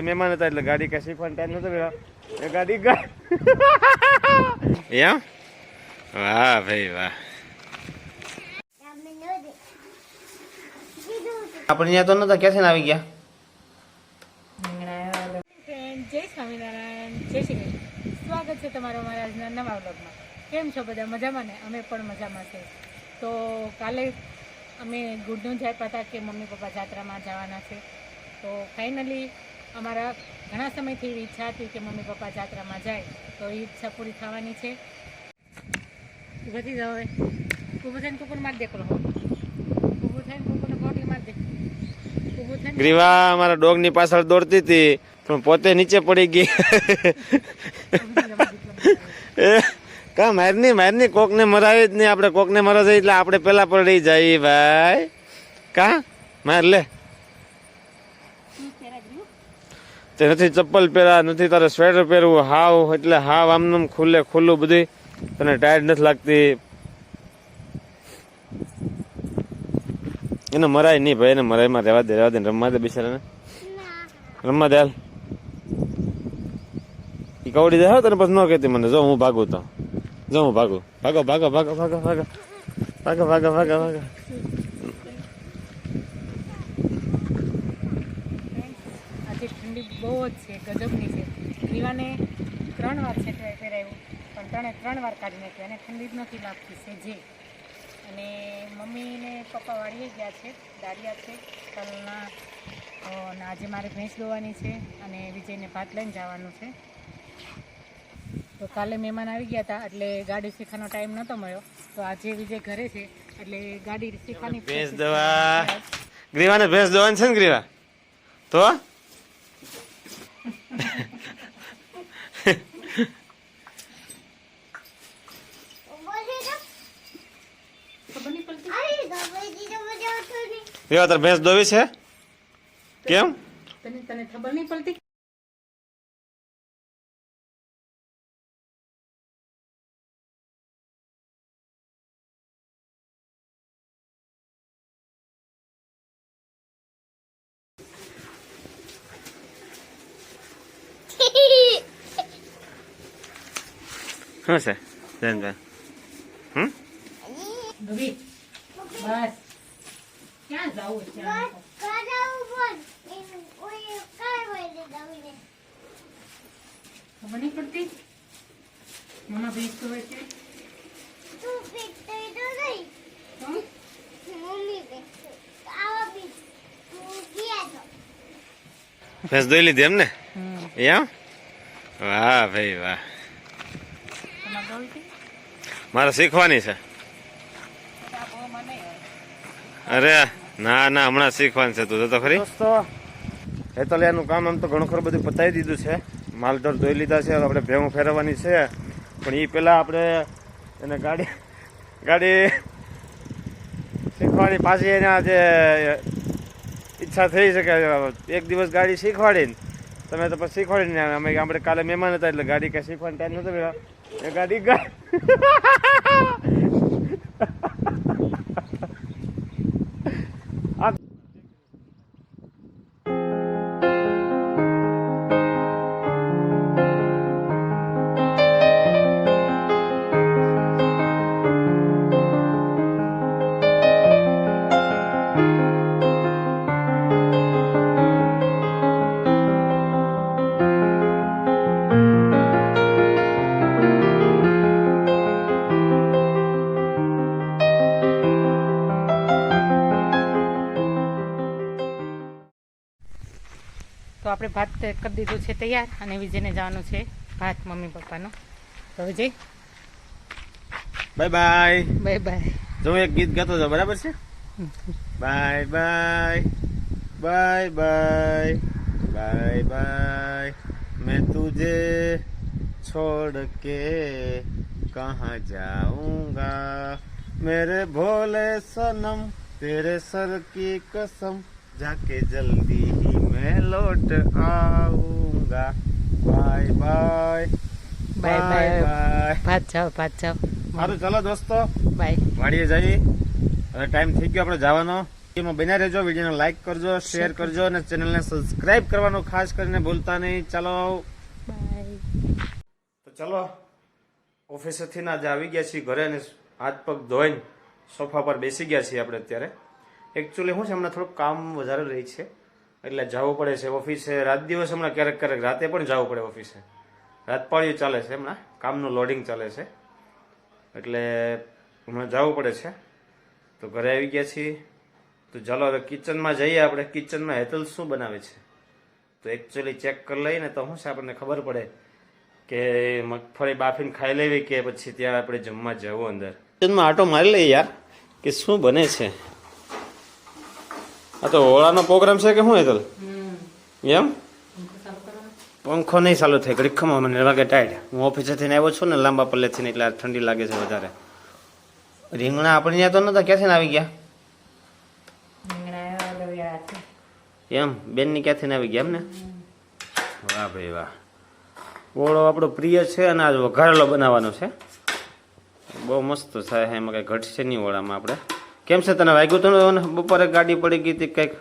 કાલે મહેમાન હતા એટલે ગાડી કઈ શીખવાનો ટાઈમ નતો મળ્યો એ ગાડી એમ? વાહ ભાઈ વાહ. આપણે ત્યાં તો નતા ક્યાંથી આવી ગયા? જય સ્વામિનારાયણ જય શ્રી કૃષ્ણ. સ્વાગત છે તમારો મારા આજના નવા વ્લોગમાં. કેમ છો બધા? મજામાં ને? અમે પણ મજામાં છે તો કાલે અમે ગુડનું જાય હતા કે મમ્મી પપ્પા જાત્રામાં જવાના છે. તો ફાઇનલી અમારા ઘણા સમયથી એવી ઈચ્છા હતી કે મમ્મી પપ્પા જાત્રામાં જાય, તો એ ઈચ્છા પૂરી થવાની છે. બધી જાવ હવે. ઊભું થઈને કુકર મારી દે કરો ઊભું અમારા ડોગની પાછળ દોડતી હતી, પણ પોતે નીચે પડી ગઈ. એ, કા મારની મારની કોક ને મરાવી જ નહીં, આપણે કોક ને મરા એટલે આપણે પેલા પડી જઈએ ભાઈ. કા? માર લે. તે નથી ચપ્પલ પહેરા નથી તારે સ્વેટર પહેરવું હાવ એટલે હાવ આમ ખુલ્લે ખુલ્લું બધું તને ટાયર્ડ નથી લાગતી. એને મરાય નહીં ભાઈ એને મરાયમાં રહેવા દે રહેવા દે રમવા દે બિચારાને. રમવા દે હાલ. ઈ કવડી દે હો તને પછી ન કહેતી મને. જો હું ભાગું તો. જો હું ભાગું ભાગો ભાગો ભાગો ભાગો ભાગો ભાગો ભાગો ભાગો ભાગો. આજે ઠંડી બહુ જ છે ગજબની છે. રીવાને ત્રણ વાર છે પહેરાયું પણ ત્રણે ત્રણ વાર કાઢી નાખ્યું અને ઠંડી જ નથી લાગતી છે જે અને મમ્મીને પપ્પા વાળીએ ગયા છે દાળિયા છે તલના અને આજે મારે ભેંસ દોવાની છે અને વિજયને ભાત લઈને જવાનું છે. તો કાલે મહેમાન આવી ગયા હતા એટલે ગાડી શીખવાનો ટાઈમ નહોતો મળ્યો. તો આજે વિજય ઘરે છે એટલે ગાડી શીખવાની ભેંસ દવા ગ્રીવાને ભેંસ દોવાની છે ને ગ્રીવા? તો ખબર નહીં પડતી ગ્રીવા તાર ભેંસ દોવી છે? કેમ? તને તને ખબર નહીં પડતી શું છે જયંતભાઈ હમ? બસ. ક્યાં જવું લીધી એમ ને એમ? વાહ ભાઈ વાહ. મારે શીખવાની છે. અરે, ના ના, હમણાં શીખવાનું છે. તું તો ખરી. દોસ્તો હેતલિયાનું કામ આમ તો ઘણું ખરું બધું પતાવી દીધું છે. માલધર ધોઈ લીધા છે આપણે ભેગું ફેરવવાની છે. પણ એ પહેલાં આપણે એને ગાડી ગાડી શીખવાની પાછી એના જે ઈચ્છા થઈ છે કે એક દિવસ ગાડી શીખવાડીને તમે તો પછી શીખવાડીને અમે આપણે કાલે મહેમાન હતા એટલે ગાડી કાંઈ શીખવાની ટાઈમ એ ગાડી આપણે ભાત કરી દીધું છે તૈયાર અને વિજયને જવાનું છે ભાત મમ્મી પપ્પાનો તો Vijay bye bye bye bye જો હું એક ગીત ગાતો જાઉં બરાબર છે bye bye bye bye bye bye मैं तुझे छोड़ के कहाँ जाऊंगा मेरे भोले सनम तेरे सर की कसम जाके जल्दी ही मैं लौट आऊंगा bye bye bye bye bye ભાત જાઓ ભાત જાઓ સારું ચાલો દોસ્તો બાય વાડીએ જઈએ હવે ટાઈમ થઈ ગયો આપણે જવાનો એમાં બન્યા રહેજો વિડીયોને લાઈક કરજો શેર કરજો અને ચેનલને સબસ્ક્રાઇબ કરવાનું ખાસ કરીને ભૂલતા નહીં ચાલો બાય તો ચલો ઓફિસેથી ના આજે આવી ગયા છીએ ઘરે અને હાથ પગ ધોઈને સોફા પર બેસી ગયા છીએ આપણે અત્યારે એકચ્યુઅલી શું છે, હમણાં થોડુંક કામ વધારે રહી છે. એટલે જવું પડે છે ઓફિસે. રાત દિવસ હમણાં ક્યારેક ક્યારેક રાતે પણ જવું પડે ઓફિસે. રાતપાળિયું ચાલે છે હમણાં. કામનું લોડિંગ ચાલે છે. એટલે હમણાં જવું પડે છે. તો ઘરે આવી ગયા છીએ. તો ચાલો હવે કિચનમાં જઈએ આપણે. કિચનમાં હેતલ શું બનાવે છે? તો એકચ્યુઅલી ચેક કરી લઈએ ને તો શું છે, આપણને ખબર પડે કે મગફળી બાફીને ખાઈ લેવી કે પછી ત્યાં આપણે જમવા જવું અંદર. કિચનમાં આટો મારી લઈએ યાર, કે શું બને છે? આ તો ઓળાનો પ્રોગ્રામ છે કે શું હેતલ એમ? પંખો નહીં ચાલુ થાય ઘડીક મને લાગે ટાઈટ હું ઓફિસેથી આવ્યો છું ને લાંબા પલ્લે ને એટલે ઠંડી લાગે છે વધારે. રીંગણા આપણે ત્યાં તો નતા ક્યાંથી આવી ગયા? એમ? બેનની ક્યાંથી આવી ગયા એમ ને વાહ ભાઈ વાહ. ઓળો આપણો પ્રિય છે અને આજ વઘારેલો બનાવવાનો છે. બહુ મસ્ત થાય છે એમાં કઈ ઘટશે નહીં ઓળામાં આપણે. કેમ છે તને વાગ્યું હતું બપોરે ગાડી પડી ગઈ હતી કંઈક?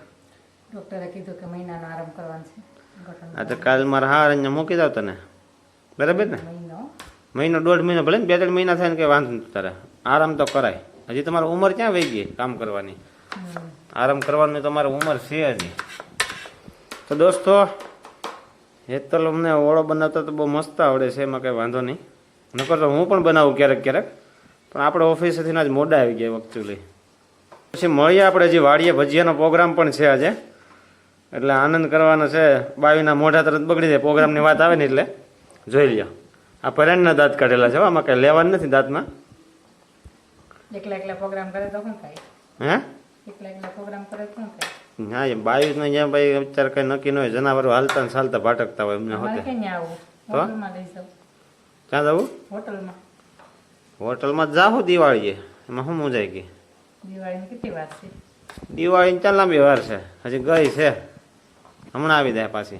ડોક્ટરે કીધું કે મહિનાનો આરામ કરવાનો છે. આ તો કાલ મારા હા અહીંયા મૂકી દઉં તને. બરાબર ને? મહિનો? દોઢ મહિનો ભલે ને બે ત્રણ મહિના થાય ને કંઈ વાંધો નથી તારે. આરામ તો કરાય. હજી તમારી ઉંમર ક્યાં વહી ગઈ કામ કરવાની? આરામ કરવાની તમારી ઉંમર છે હજી તો દોસ્તો હેતલ અમને ઓળો બનાવતા તો બહુ મસ્ત આવડે છે એમાં કંઈ વાંધો નહીં. નકર તો હું પણ બનાવું ક્યારેક ક્યારેક. પણ આપણે ઓફિસેથી આજ મોડા આવી ગયા એકચ્યુઅલી પછી મળીએ આપણે હજી વાડીએ ભજીયાનો પ્રોગ્રામ પણ છે આજે. એટલે આનંદ કરવાનો છે બાવીના મોઢા તરત બગડી જાય પ્રોગ્રામની વાત આવે ને એટલે. જોઈ લ્યો. આ પરાણના દાંત કાઢેલા છે આમાં કંઈ લેવાનું નથી દાંતમાં. એકલા એકલા પ્રોગ્રામ કરે તો શું થાય? હે? એકલા એકલા પ્રોગ્રામ કરે તો શું થાય? હા એ બાવીસને જ્યાં ભાઈ અત્યારે કંઈ નક્કી ન હોય જનાવરો હાલતા ને ચાલતા ભાટકતા હોય એમને હોતે. ક્યાં જવું? હોટલમાં. હોટલમાં જાહું દિવાળીએ. એમાં શું મૂંઝાઈ ગઈ? દિવાળીની કેટલી વાર છે? દિવાળી ચાલ લાંબી વાર છે. હજી ગઈ છે. હમણાં આવી જાય પાછી.